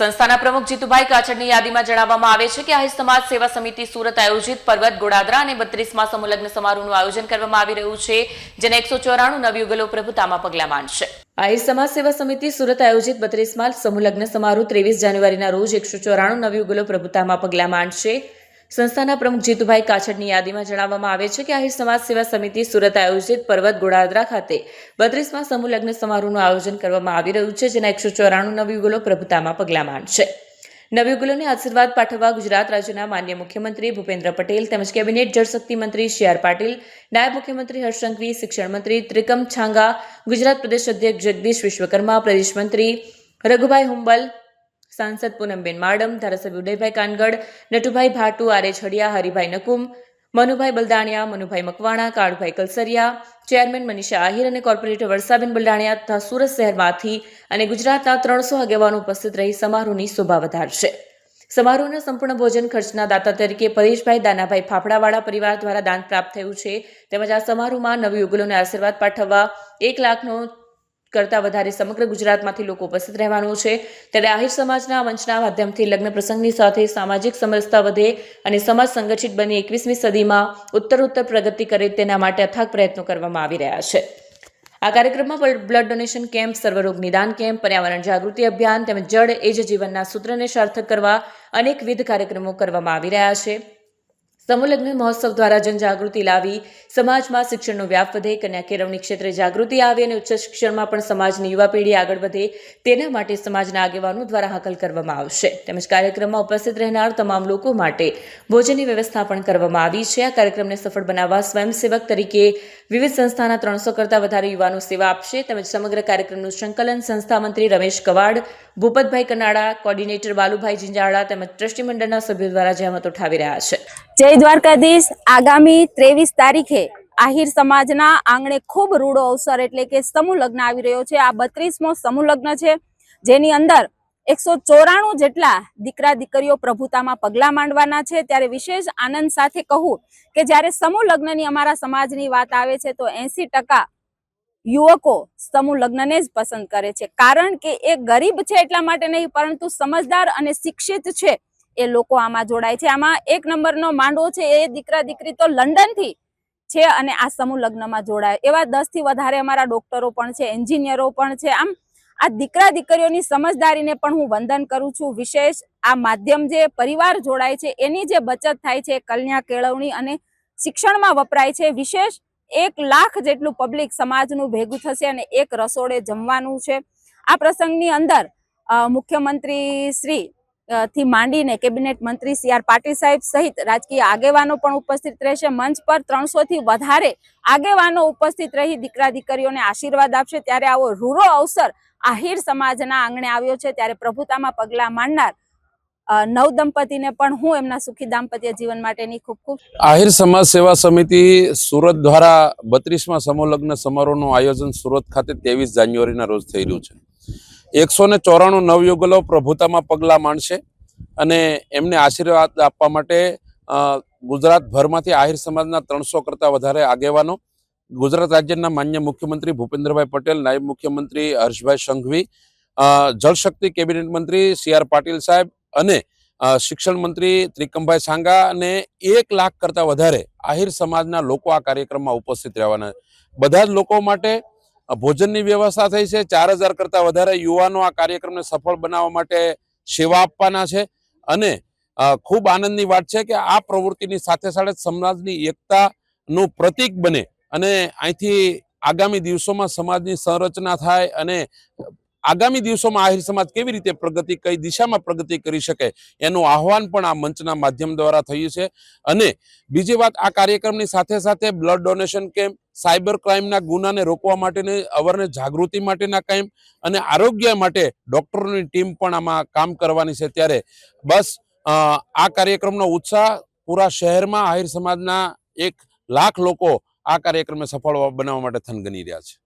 સંસ્થાના પ્રમુખ જીતુભાઈ કાછડની યાદીમાં જણાવવામાં આવે છે કે આહિર સમાજ સેવા સમિતિ સુરત આયોજિત પર્વત ગોડાદરા અને બત્રીસમાં સમુલગ્ન સમારોહનું આયોજન કરવામાં આવી રહ્યું છે, જેને એકસો ચોરાણું નવયુગલો પ્રભુતામાં પગલાં માંડશે આહિર સમાજ સેવા સમિતિ સુરત આયોજિત બત્રીસમાં સમુલગ્ન સમારોહ ત્રેવીસ જાન્યુઆરીના રોજ એકસો ચોરાણું નવયુગલો પ્રભુતામાં પગલાં માંડશે સંસ્થાના પ્રમુખ જીતુભાઈ કાછડની યાદીમાં જણાવવામાં આવે છે કે આહિર સમાજ સેવા સમિતિ સુરત આયોજિત પર્વત ગોળાદરા ખાતે બત્રીસમાં સમૂહ લગ્ન સમારોહનું આયોજન કરવામાં આવી રહ્યું છે, જેના એકસો ચોરાણું નવયુગલો પ્રભુતામાં પગલાં માંડશે નવયુગલોને આશીર્વાદ પાઠવવા ગુજરાત રાજ્યના માન્ય મુખ્યમંત્રી ભૂપેન્દ્ર પટેલ તેમજ કેબિનેટ જળશક્તિ મંત્રી સી આર પાટીલ, નાયબ મુખ્યમંત્રી હર્ષ શિક્ષણ મંત્રી ત્રિકમ છાંગા, ગુજરાત પ્રદેશ અધ્યક્ષ જગદીશ વિશ્વકર્મા, પ્રદેશ મંત્રી રઘુભાઈ હુંબલ સાંસદ પૂનમબેન માડમ, ધારાસભ્ય ઉદયભાઈ કાનગડ, નટુભાઈ ભાટુ, આરે છડિયા, હરિભાઈ નકુમ, મનુભાઈ બલદાણિયા, મનુભાઈ મકવાણા, કાળુભાઈ કલસરિયા, ચેરમેન મનીષા આહિર અને કોર્પોરેટર વર્ષાબેન બલદાણિયા તથા સુરત શહેરમાંથી અને ગુજરાતના ત્રણસો આગેવાનો ઉપસ્થિત રહી સમારોહની શોભા વધારશે સમારોહના સંપૂર્ણ ભોજન ખર્ચના દાતા તરીકે પરેશભાઈ દાનાભાઈ ફાફડાવાળા પરિવાર દ્વારા દાન પ્રાપ્ત થયું છે. તેમજ આ સમારોહમાં નવયુગલોને આશીર્વાદ પાઠવવા એક લાખનો કરતાં વધારે સમગ્ર ગુજરાતમાંથી લોકો ઉપસ્થિત રહેવાનું છે. ત્યારે આહિર સમાજના મંચના માધ્યમથી લગ્ન પ્રસંગની સાથે સામાજિક સમરસતા વધે અને સમાજ સંગઠિત બની એકવીસમી સદીમાં ઉત્તરોત્તર પ્રગતિ કરે તેના માટે અથાગ પ્રયત્નો કરવામાં આવી રહ્યા છે. આ કાર્યક્રમમાં બ્લડ ડોનેશન કેમ્પ સર્વરોગ નિદાન કેમ્પ, પર્યાવરણ જાગૃતિ અભિયાન તેમજ જળ એ જ જીવનના સૂત્રને સાર્થક કરવા અનેકવિધ કાર્યક્રમો કરવામાં આવી રહ્યા છે. સમૂહલગ્ન મહોત્સવ દ્વારા જનજાગૃતિ લાવી, સમાજમાં શિક્ષણનો વ્યાપ વધે કન્યા કેળવણી ક્ષેત્રે જાગૃતિ આવે અને ઉચ્ચ શિક્ષણમાં પણ સમાજની યુવા પેઢી આગળ વધે, તેના માટે સમાજના આગેવાનો દ્વારા હાકલ કરવામાં આવશે. તેમજ કાર્યક્રમમાં ઉપસ્થિત રહેનાર તમામ લોકો માટે ભોજનની વ્યવસ્થા પણ કરવામાં આવી છે. આ કાર્યક્રમને સફળ બનાવવા સ્વયંસેવક તરીકે વિવિધ સંસ્થાના ત્રણસો કરતાં વધારે યુવાનો સેવા આપશે. તેમજ સમગ્ર કાર્યક્રમનું સંકલન સંસ્થા મંત્રી રમેશ કવાડ ભૂપતભાઈ કનાડા, કોર્ડિનેટર બાલુભાઈ જિંજાળા તેમજ ટ્રસ્ટી મંડળના સભ્યો દ્વારા જહેમત ઉઠાવી રહ્યા છે. જય દ્વારકાધીશ. આગામી ત્રેવીસ તારીખે આહિર સમાજના આંગણે ખૂબ રૂડો અવસર એટલે કે સમૂહ લગ્ન આવી રહ્યો છે. આ બત્રીસમો સમૂહ લગ્ન છે. જેની અંદર એકસો ચોરાણું જેટલા દીકરા દીકરીઓ પ્રભુતામાં પગલા માંડવાના છે. ત્યારે વિશેષ આનંદ સાથે કહું કે જ્યારે સમૂહ લગ્નની અમારા સમાજની વાત આવે છે તો એસી ટકા યુવકો સમૂહ લગ્નને જ પસંદ કરે છે. કારણ કે એ ગરીબ છે એટલા માટે નહીં, પરંતુ સમજદાર અને શિક્ષિત છે. એ લોકો આમાં જોડાય છે. આમાં એક નંબરનો માંડવો છે, એ દીકરા દીકરી તો લંડનથી છે અને આ સમૂહ લગ્નમાં જોડાય. એવા દસથી વધારે અમારા ડોક્ટરો પણ છે, એન્જિનિયરો પણ છે. આમ, આ દીકરા દીકરીઓની સમજદારીને પણ હું વંદન કરું છું. વિશેષ આ માધ્યમ જે પરિવાર જોડાય છે, એની જે બચત થાય છે કલ્યાણ કેળવણી અને શિક્ષણમાં વપરાય છે. વિશેષ એક લાખ જેટલું પબ્લિક સમાજનું ભેગું થશે અને એક રસોડે જમવાનું છે. આ પ્રસંગની અંદર મુખ્યમંત્રી શ્રી થી માંડીને કેબિનેટ મંત્રી સી આર પાટીલ સાહેબ સહિત રાજકીય આગેવાનો પણ ઉપસ્થિત રહેશે. મંચ પર ત્રણસો થી વધારે આગેવાનો ઉપસ્થિત રહી દીકરા દીકરીઓને આશીર્વાદ આપશે. ત્યારે આવો રૂરો અવસર આહિર સમાજના આંગણે આવ્યો છે. ત્યારે પ્રભુતામાં પગલાં માંડનાર નવ દંપતીને પણ હું એમના સુખી દાંપત્ય જીવન માટેની ખૂબ ખૂબ આહિર સમાજ સેવા સમિતિ સુરત દ્વારા બત્રીસમાં સમૂહ સમારોહનું આયોજન સુરત ખાતે ત્રેવીસ જાન્યુઆરીના રોજ થઈ રહ્યું છે. એકસો ને ચોરાણું નવયુગલો પ્રભુતામાં પગલાં માંડશે અને એમને આશીર્વાદ આપવા માટે ગુજરાતભરમાંથી આહિર સમાજના ત્રણસો કરતાં વધારે આગેવાનો, ગુજરાત રાજ્યના માન્ય મુખ્યમંત્રી ભૂપેન્દ્રભાઈ પટેલ, નાયબ મુખ્યમંત્રી હર્ષભાઈ સંઘવી જળશક્તિ કેબિનેટ મંત્રી સી આર પાટીલ સાહેબ અને શિક્ષણ મંત્રી ત્રિકમભાઈ સાંગા અને એક લાખ કરતા વધારે આહિર સમાજના લોકો આ કાર્યક્રમમાં ઉપસ્થિત રહેવાના. બધા જ લોકો માટે ભોજનની વ્યવસ્થા થઈ છે. ચાર હજાર કરતા વધારે યુવાનો આ કાર્યક્રમને સફળ બનાવવા માટે સેવા આપવાના છે. અને ખૂબ આનંદની વાત છે કે આ પ્રવૃત્તિની સાથે સાથે સમાજની એકતાનું પ્રતીક બને. અને અહીંથી આગામી દિવસોમાં સમાજની સંરચના થાય અને આગામી દિવસોમાં આહિર સમાજ કેવી રીતે પ્રગતિ, કઈ દિશામાં પ્રગતિ કરી શકે એનું આહવાન પણ આ મંચના માધ્યમ દ્વારા થયું છે. અને બીજી વાત, આ કાર્યક્રમની સાથે સાથે બ્લડ ડોનેશન કેમ્પ, સાયબર ક્રાઇમના ગુનાને રોકવા માટેની, અવરને જાગૃતિ માટેના કેમ્પ અને આરોગ્ય માટે ડૉક્ટરોની ટીમ પણ આમાં કામ કરવાની છે. ત્યારે બસ આ કાર્યક્રમનો ઉત્સાહ પૂરા શહેરમાં આહિર સમાજના એક લાખ લોકો આ કાર્યક્રમને સફળ બનાવવા માટે થનગની રહ્યા છે.